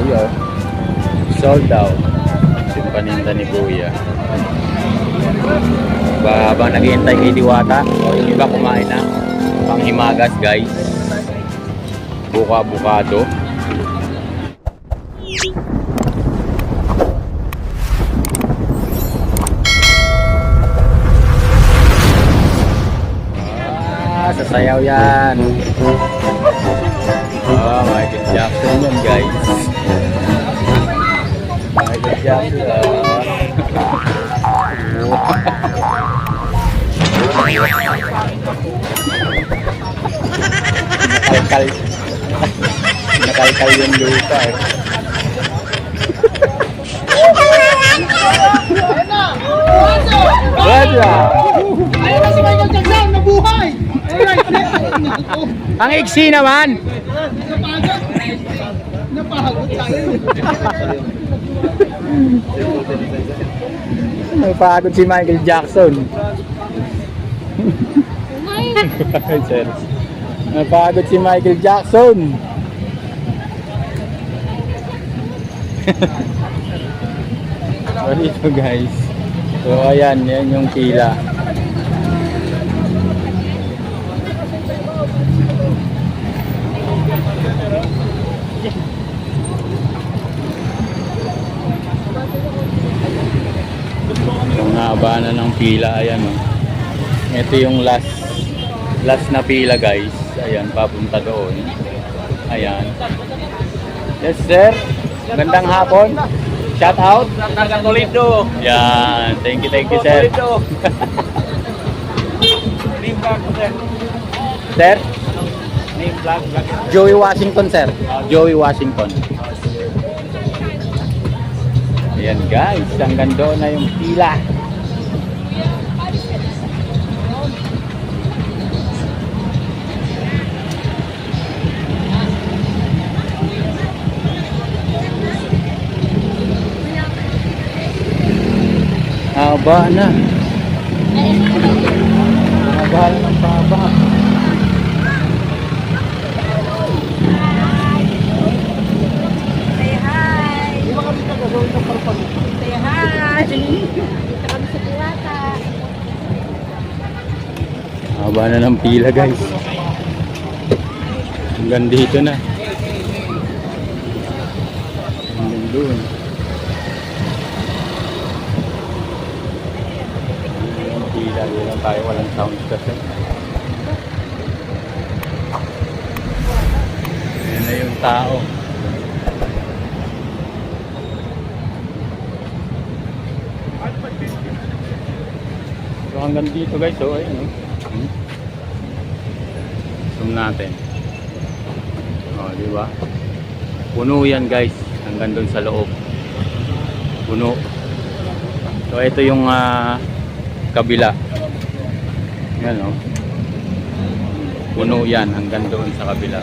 Kuya. oh. Sold out. Yung paninda ni Kuya. Ba, habang naghihintay kay Diwata, o yung iba kumain na. Panghimagas guys. Buka-bukado. Ah, sasayaw yan. Ah, Michael Jackson yun guys. Nakalkal. Nakalkal yung lupa eh. Wala! Ayun na si Michael Jackson, Ang iksi naman! napagod. Napagod tayo. Napagod si Michael Jackson. Napagod si Michael Jackson. so dito guys. So ayan, yan yung pila. Yung haba na ng pila, ayan oh. Ito yung last last na pila guys. Ayan, papunta doon. Ayan. Yes sir. Gandang hapon. Shout out. Taga Toledo. Yan. Thank you, thank you sir. Name vlog sir. Sir, Name vlog, vlog. Joey Washington sir. Joey Washington. Ayan guys, hanggang doon na yung pila. Haba na. Haba na ng haba. Say hi! Say hi! Dito kami sa Diwata. Haba na ng pila guys. Hanggang dito na. Hanggang doon. Ang pila, di lang tayo walang sound kasi. Ayan na yung tao. So hanggang dito guys, so ayun. oh. Hmm. Zoom natin. Oh, di ba? Puno yan guys, hanggang doon sa loob. Puno. So ito yung ah, kabila. Yan oh. Puno yan hanggang doon sa kabila.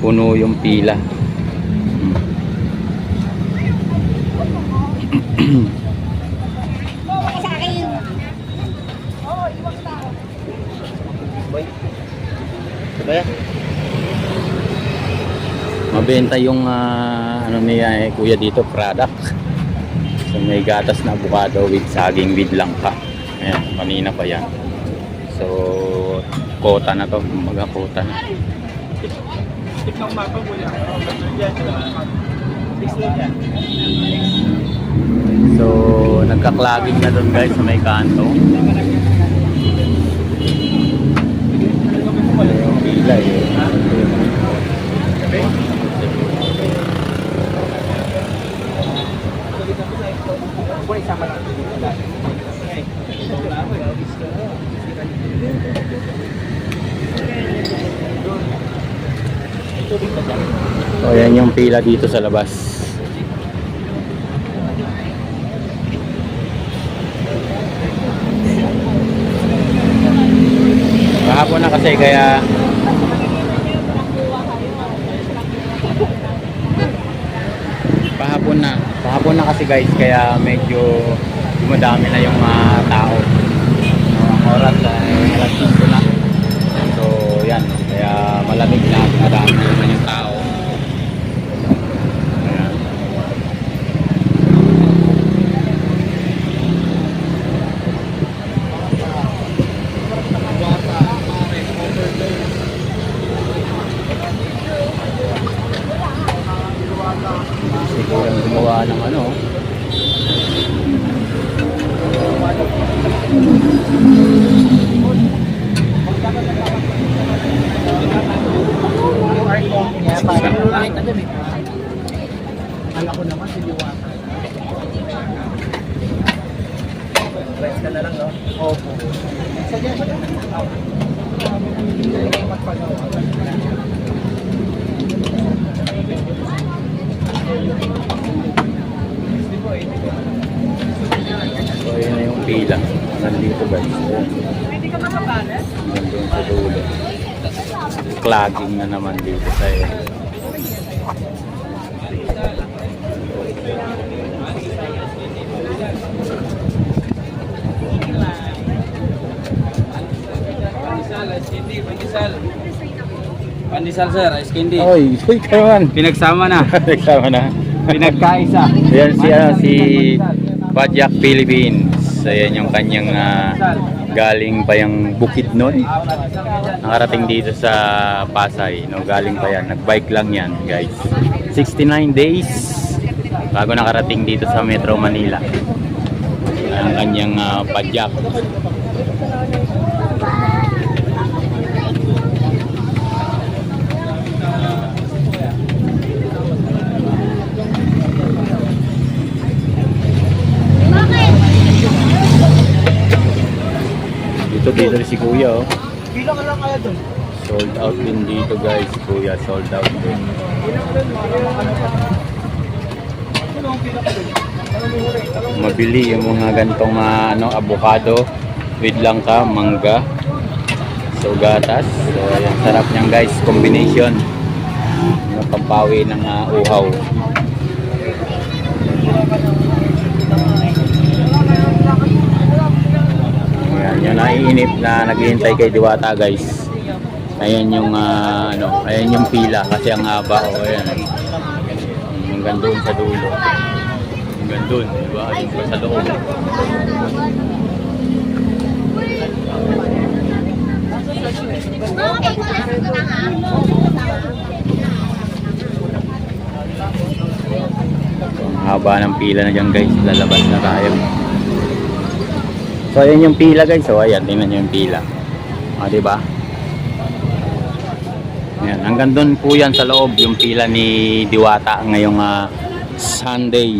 Puno yung pila. Sa akin! Mabenta yung ah, ano niya eh, kuya dito product. So may gatas na avocado with saging with langka. Ayan, kanina pa yan. So kota na to, mga kota na. So nagka-clogging na doon guys sa may kanto. Pila eh. Buwan isama lang. So ayan yung pila dito sa labas. Kahapon na kasi kaya Kahapon na. Kahapon na kasi guys kaya medyo dumadami na yung mga tao. oras ay alas 5 na. So, yan. Kaya malamig na. Marami na yung tao. Ayan. Siguro yung gumawa ng ano. Alam ko naman, si Liwata. Friends ka na lang, no? Opo. Sadya? Hindi magpagawa. So, yun na yung pila. Nandito guys. Pwede ka makabalas? Nandun sa dulo. Clogging na naman dito sa area. Pandesal, sir, ice candy. Oy, uy, kawan. Pinagsama na. Nagsama na. Pinagkaisa. Ayan si, ano, si Badyak Philippines. Ayan yung kanyang ah, galing pa yung bukid nun. Nakarating dito sa Pasay. No? Galing pa yan. Nagbike lang yan guys. 69 days bago nakarating dito sa Metro Manila. Ang kanyang uh, Badyak. Dito dito si Kuya oh. Bilang lang kaya. Sold out din dito guys, Kuya. Sold out din. Mabili yung mga gantong ah, ano, avocado with langka, mangga, so gatas. So ayan, sarap niyan guys, combination. Yung pampawi ng ah, uhaw. Ayan, yung naiinip na naghihintay kay Diwata guys. Ayan yung ah, ano, ayan yung pila kasi ang haba o ayan. Hanggang doon sa dulo. Hanggang doon, di ba? Yung pa sa loob. Haba ng pila na dyan guys. Lalabas na tayo. So ayan yung pila guys. So ayan, tingnan nyo yung pila. O, di ba? Ayan, hanggang doon po yan sa loob yung pila ni Diwata ngayong ah, Sunday.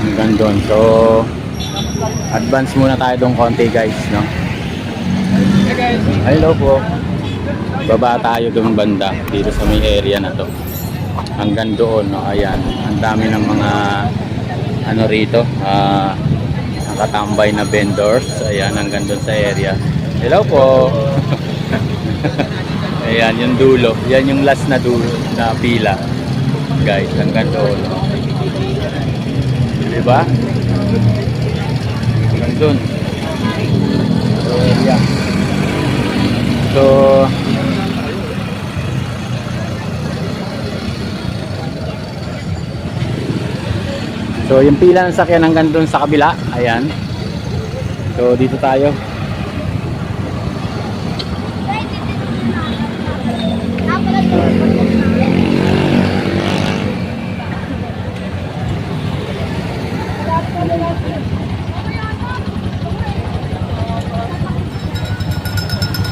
Hanggang doon. So, advance muna tayo doon konti guys, no? Hello po. Baba tayo doon banda dito sa may area na to. Hanggang doon, no? Ayan. Ang dami ng mga ano rito, ah nakatambay na vendors. Ayan, hanggang doon sa area. Hello po. Ayan, yung dulo. Yan yung last na dulo na pila. Guys, hanggang doon. Diba? Hanggang doon. So, yeah. So, So, yung pila ng sakyan hanggang doon sa kabila. Ayan. So, dito tayo.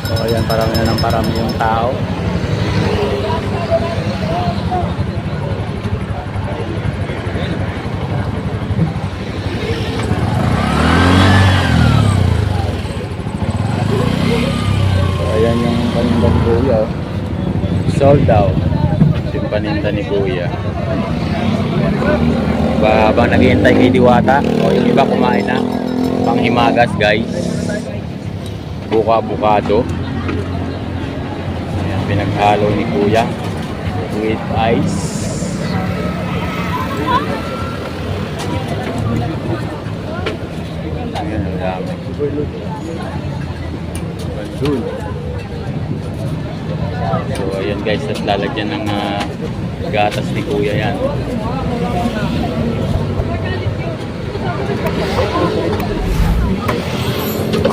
So, ayan, parami na ng parami yung tao. So, ayan yung paninda ni Kuya. oh. Sold out. Yung paninda ni Kuya. Ba, habang naghihintay kay Diwata, o yung iba kumain na. Panghimagas, guys. Buka-bukado. Ayan, pinaghalo ni Kuya. With ice. Ayan, ang dami. Bandun. So, ayan guys, at lalagyan ng ah, gatas ni Kuya yan.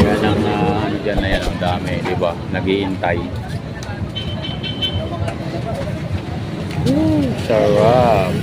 Yan ang ano dyan na yan, ang dami, di ba? Naghihintay. Sarap.